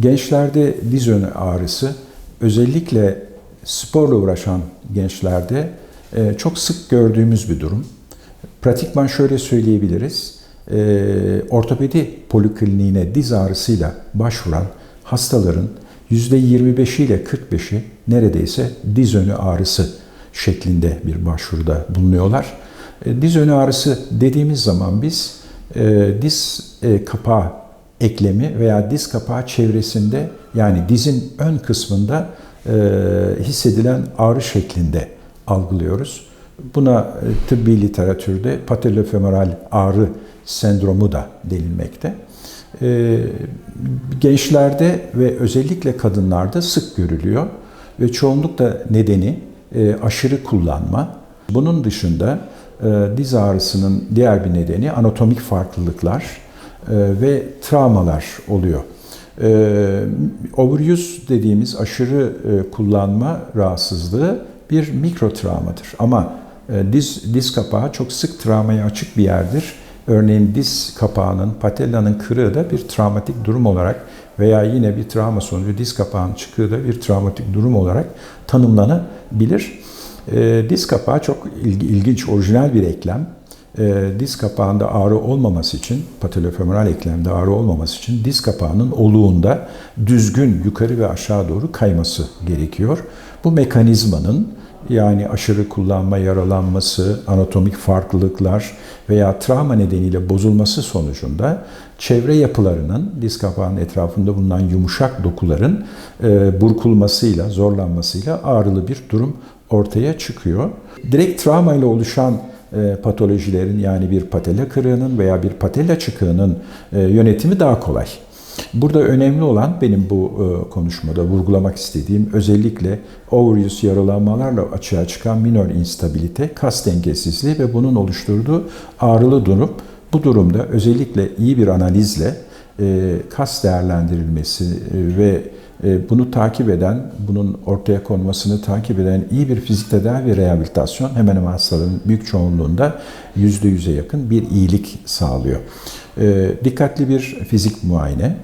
Gençlerde diz önü ağrısı özellikle sporla uğraşan gençlerde e, çok sık gördüğümüz bir durum. Pratikman şöyle söyleyebiliriz. E, ortopedi polikliniğine diz ağrısıyla başvuran hastaların %25'i ile 45'i neredeyse diz önü ağrısı şeklinde bir başvuruda bulunuyorlar. E, diz önü ağrısı dediğimiz zaman biz diz kapağı eklemi veya diz kapağı çevresinde yani dizin ön kısmında e, hissedilen ağrı şeklinde algılıyoruz. Buna e, tıbbi literatürde patellofemoral ağrı sendromu da denilmekte. E, gençlerde ve özellikle kadınlarda sık görülüyor ve çoğunlukla nedeni e, aşırı kullanma. Bunun dışında e, diz ağrısının diğer bir nedeni anatomik farklılıklar ve travmalar oluyor. E, overuse dediğimiz aşırı e, kullanma rahatsızlığı bir mikro travmadır. Ama e, diz, diz kapağı çok sık travmaya açık bir yerdir. Örneğin diz kapağının, patellanın kırığı da bir travmatik durum olarak veya yine bir travma sonucu diz kapağının çıkığı da bir travmatik durum olarak tanımlanabilir. E, diz kapağı çok ilginç, orijinal bir eklem. E, diz kapağında ağrı olmaması için, patellofemoral eklemde ağrı olmaması için diz kapağının oluğunda düzgün yukarı ve aşağı doğru kayması gerekiyor. Bu mekanizmanın yani aşırı kullanma, yaralanması, anatomik farklılıklar veya travma nedeniyle bozulması sonucunda çevre yapılarının, diz kapağının etrafında bulunan yumuşak dokuların e, burkulmasıyla, zorlanmasıyla ağrılı bir durum ortaya çıkıyor. Direkt travma ile oluşan patolojilerin yani bir patella kırığının veya bir patella çıkığının e, yönetimi daha kolay. Burada önemli olan benim bu e, konuşmada vurgulamak istediğim özellikle overuse yaralanmalarla açığa çıkan minor instabilite, kas dengesizliği ve bunun oluşturduğu ağrılı durum. Bu durumda özellikle iyi bir analizle e, kas değerlendirilmesi e, ve bunu takip eden, bunun ortaya konmasını takip eden iyi bir fizik tedavi ve rehabilitasyon hemen hemen hastaların büyük çoğunluğunda %100'e yakın bir iyilik sağlıyor. Dikkatli bir fizik muayene,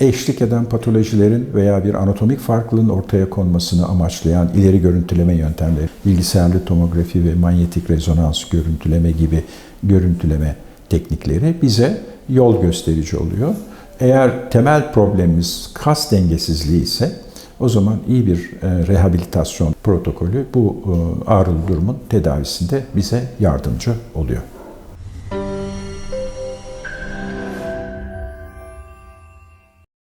eşlik eden patolojilerin veya bir anatomik farklılığın ortaya konmasını amaçlayan ileri görüntüleme yöntemleri, bilgisayarlı tomografi ve manyetik rezonans görüntüleme gibi görüntüleme teknikleri bize yol gösterici oluyor. Eğer temel problemimiz kas dengesizliği ise o zaman iyi bir rehabilitasyon protokolü bu ağrılı durumun tedavisinde bize yardımcı oluyor.